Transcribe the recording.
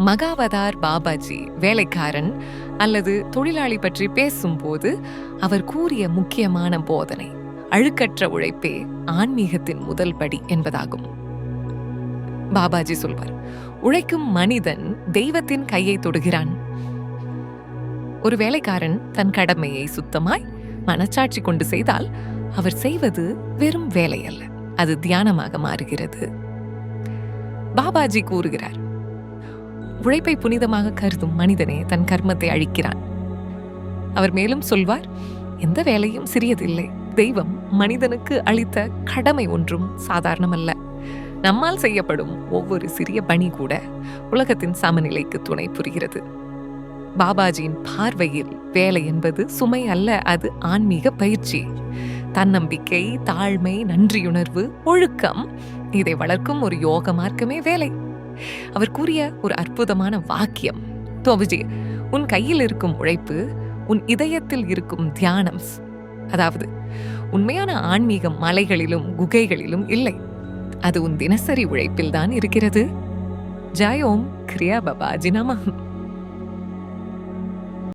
மகாவதார் பாபாஜி வேலைக்காரன் அல்லது தொழிலாளி பற்றி பேசும்போது அவர் கூறிய முக்கியமான போதனை அழுக்கற்ற உழைப்பே ஆன்மீகத்தின் முதல் படி என்பதாகும். பாபாஜி சொல்வார் உழைக்கும் மனிதன் தெய்வத்தின் கையை தொடுகிறான். ஒரு வேலைக்காரன் தன் கடமையை சுத்தமாய் மனச்சாட்சி கொண்டு செய்தால் அவர் செய்வது வெறும் வேலை அல்ல அது தியானமாக மாறுகிறது. பாபாஜி கூறுகிறார் உழைப்பை புனிதமாக கருதும் மனிதனே தன் கர்மத்தை அழிக்கிறான். அவர் மேலும் சொல்வார் எந்த வேலையும் சிறியதில்லை. தெய்வம் மனிதனுக்கு அளித்த கடமை ஒன்றும் சாதாரணமல்ல. நம்மால் செய்யப்படும் ஒவ்வொரு சிறிய பணி கூட உலகத்தின் சமநிலைக்கு துணை புரிகிறது. பாபாஜியின் பார்வையில் வேலை என்பது சுமை அல்ல அது ஆன்மீக பயிற்சி. தன்னம்பிக்கை தாழ்மை நன்றியுணர்வு ஒழுக்கம் இதை வளர்க்கும் ஒரு யோக மார்க்கமே வேலை. அவர் கூறிய ஒரு அற்புதமான வாக்கியம். தோபுஜி உன் கையில் இருக்கும் உழைப்பு உன் இதயத்தில் இருக்கும் தியானம். அதாவது உண்மையான ஆன்மீகம் மலைகளிலும் குகைகளிலும் இல்லை. அது உன் தினசரி உழைப்பில் தான் இருக்கிறது. ஜாயோம் கிரியா பபாஜி நமகம்